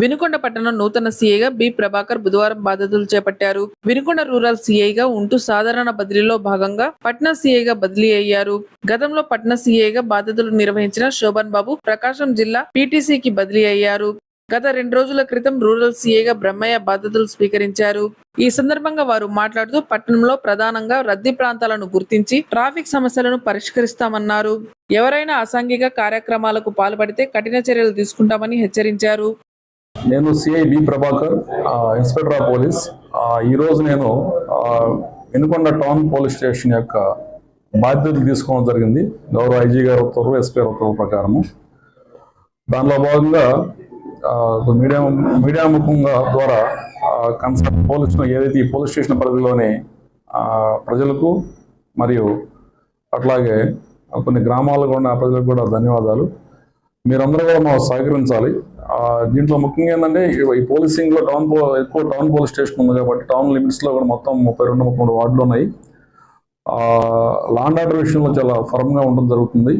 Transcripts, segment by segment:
వినుకొండ పట్టణం నూతన సీఐగా బి ప్రభాకర్ బుధవారం బాధ్యతలు చేపట్టారు. వినుకొండ రూరల్ సీఐగా ఉంటూ సాధారణ బదిలీలో భాగంగా పట్నా సీఐగా బదిలీ అయ్యారు. గతంలో పట్నా సీఐగా బాధ్యతలు నిర్వహించిన శోభన్ బాబు ప్రకాశం జిల్లా పీటీసీకి బదిలీ అయ్యారు. గత రెండు రోజుల క్రితం రూరల్ సీఐగా బ్రహ్మయ్య బాధ్యతలు స్వీకరించారు. ఈ సందర్భంగా వారు మాట్లాడుతూ పట్టణంలో ప్రధానంగా రద్దీ ప్రాంతాలను గుర్తించి ట్రాఫిక్ సమస్యలను పరిష్కరిస్తామన్నారు. ఎవరైనా అసాంఘిక కార్యక్రమాలకు పాల్పడితే కఠిన చర్యలు తీసుకుంటామని హెచ్చరించారు. నేను CI B Prabhakar inspector of police. ఈరోజు నేను వెనుకొండ టౌన్ పోలీస్ స్టేషన్ యొక్క బాధ్యతలు తీసుకోవడం జరిగింది. గౌరవ ఐజీ గారి ఉత్తర్వు ఎస్పీ ఉత్తర్వు ప్రకారము. దానిలో భాగంగా మీడియా మీడియా ముఖంగా ద్వారా కన్సర్న్ పోలీస్ ఏదైతే ఈ పోలీస్ స్టేషన్ పరిధిలోని ప్రజలకు మరియు అట్లాగే కొన్ని గ్రామాల్లో ఉన్న ప్రజలకు కూడా ధన్యవాదాలు. మీరందరూ కూడా మాకు సహకరించాలి. దీంట్లో ముఖ్యంగా ఏంటంటే ఈ పోలీసింగ్లో టౌన్ పో- ఎక్కువ టౌన్ పోలీస్ స్టేషన్ ఉంది కాబట్టి టౌన్ లిమిట్స్లో కూడా మొత్తం ముప్పై రెండు ముప్పై మూడు వార్డులు ఉన్నాయి. లాండ్ ఆర్డర్ విషయంలో చాలా ఫర్మ్గా ఉండడం జరుగుతుంది.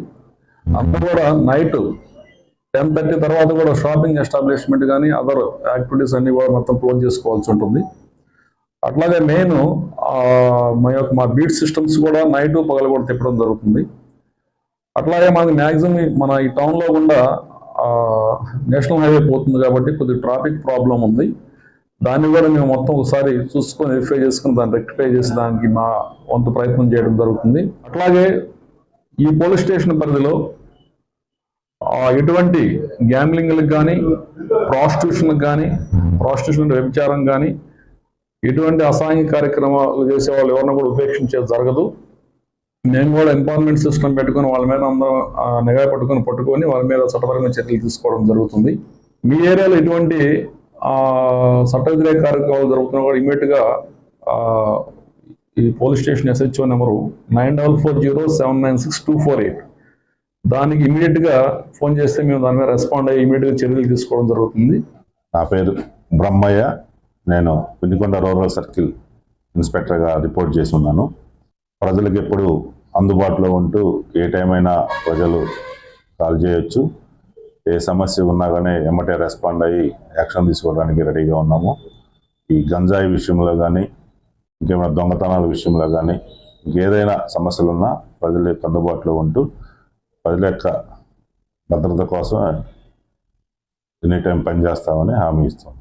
అంతా కూడా నైట్ టెన్ థర్టీ తర్వాత కూడా షాపింగ్ ఎస్టాబ్లిష్మెంట్ కానీ అదర్ యాక్టివిటీస్ అన్నీ కూడా మొత్తం క్లోజ్ చేసుకోవాల్సి ఉంటుంది. అట్లాగే మెయిన్ మా యొక్క మా బీట్ సిస్టమ్స్ కూడా నైట్ పగలు కూడా తిప్పడం జరుగుతుంది. అట్లాగే మనకి మ్యాక్సిమం మన ఈ టౌన్లో కూడా నేషనల్ హైవే పోతుంది కాబట్టి కొద్దిగా ట్రాఫిక్ ప్రాబ్లం ఉంది. దాన్ని కూడా మేము మొత్తం ఒకసారి చూసుకొని వెరిఫై చేసుకుని దాన్ని రెక్టిఫై చేసి దానికి మా వంతు ప్రయత్నం చేయడం జరుగుతుంది. అట్లాగే ఈ పోలీస్ స్టేషన్ పరిధిలో ఎటువంటి గ్యాంబ్లింగ్లకు కానీ ప్రాస్టిట్యూషన్కి కానీ ప్రాస్టిట్యూషన్ వ్యభిచారం కానీ ఎటువంటి అసాంఘిక కార్యక్రమాలు చేసే వాళ్ళు ఎవరిని కూడా ఉపేక్షించేది జరగదు. మేము కూడా ఎంపవర్మెంట్ సిస్టమ్ పెట్టుకొని వాళ్ళ మీద అందరం నిఘా పట్టుకొని పట్టుకొని వాళ్ళ మీద చట్టపరమైన చర్యలు తీసుకోవడం జరుగుతుంది. మీ ఏరియాలో ఎటువంటి చట్ట వ్యతిరేక కార్యక్రమాలు జరుగుతున్నా కూడా ఇమీడియట్గా ఈ police station SHO number nine double four zero seven nine six two four eight. దానికి ఇమీడియట్గా ఫోన్ చేస్తే మేము దాని మీద రెస్పాండ్ అయ్యి ఇమీడియట్గా చర్యలు తీసుకోవడం జరుగుతుంది. నా పేరు బ్రహ్మయ్య. నేను వినుకొండ రూరల్ సర్కిల్ ఇన్స్పెక్టర్గా రిపోర్ట్ చేసి ఉన్నాను. ప్రజలకు ఎప్పుడు అందుబాటులో ఉంటూ ఏ టైం అయినా ప్రజలు కాల్ చేయొచ్చు. ఏ సమస్య ఉన్నా కానీ ఎమ్మటే రెస్పాండ్ అయ్యి యాక్షన్ తీసుకోవడానికి రెడీగా ఉన్నాము. ఈ గంజాయి విషయంలో కానీ ఇంకేమైనా దొంగతనాల విషయంలో కానీ ఇంకేదైనా సమస్యలు ఉన్నా ప్రజల యొక్క అందుబాటులో ఉంటూ ప్రజల యొక్క భద్రత కోసం ఎనీ టైం పనిచేస్తామని హామీ ఇస్తాం